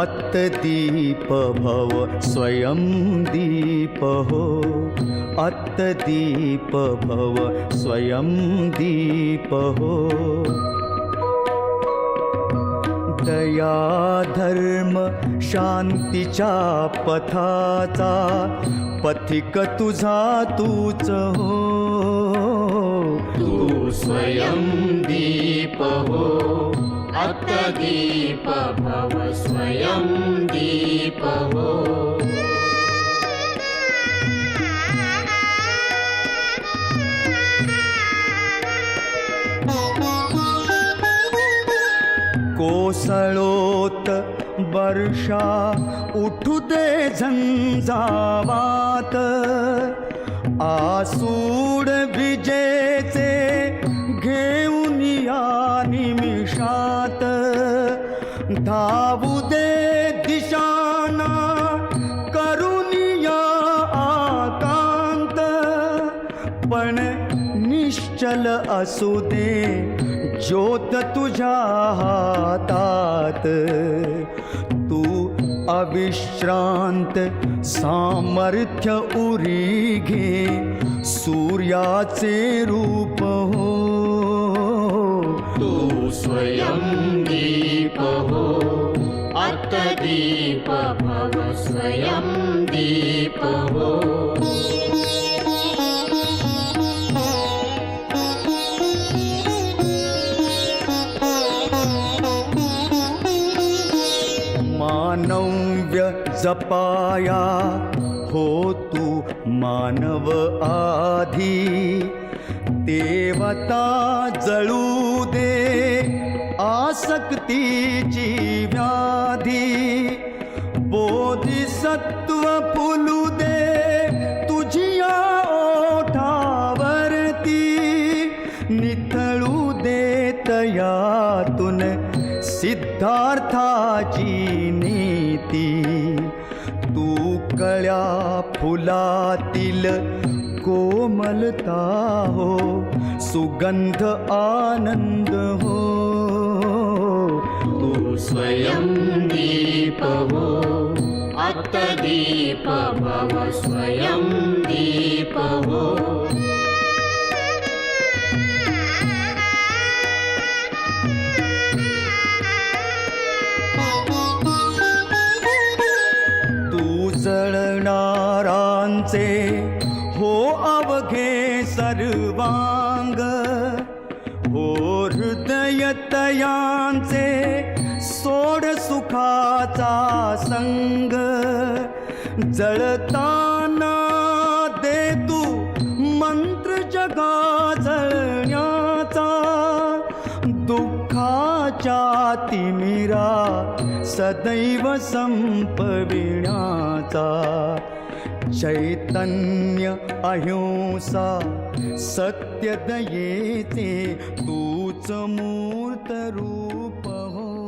अत्तदीप भव स्वयं दीप हो अत्तदीप भव स्वयं दीप हो दया धर्म शांतीच्या पथाचा पथिक तुझा तूच हो. तू स्वयं दीप हो. अत्तदीप भव स्वयं दीप कोसळोत वर्षा उठू दे झंझावात. आसूड विजय पण निश्चल असू दे. ज्योत तुझ्या हातात. तू अविश्रांत सामर्थ्य उरी घे. सूर्याचे रूप हो. तू स्वयं दीप हो. अत्तदीप भव. स्वयं दीप हो. मानव्य जपाया हो तू मानव आधी. देवता जळू दे आसक्तीची व्याधी. बोधिसत्व पुलू दे तुझिया ओठावरती. निथळू दे तयातून सिद्धार्थाची नीती तू कळ्या फुलातील कोमलता हो सुगंध आनंद हो. तू स्वयं दीप हो अत्तदीप भव स्वयं दीप हो. तू हो अवघे सर्वांग हो हृदय तयांचे सोड सुखाचा संग जळता तिमिरा सदैव संपविण्याचा. चैतन्य अहिंसा सत्य दयेचे तूच मूर्त रूप हो.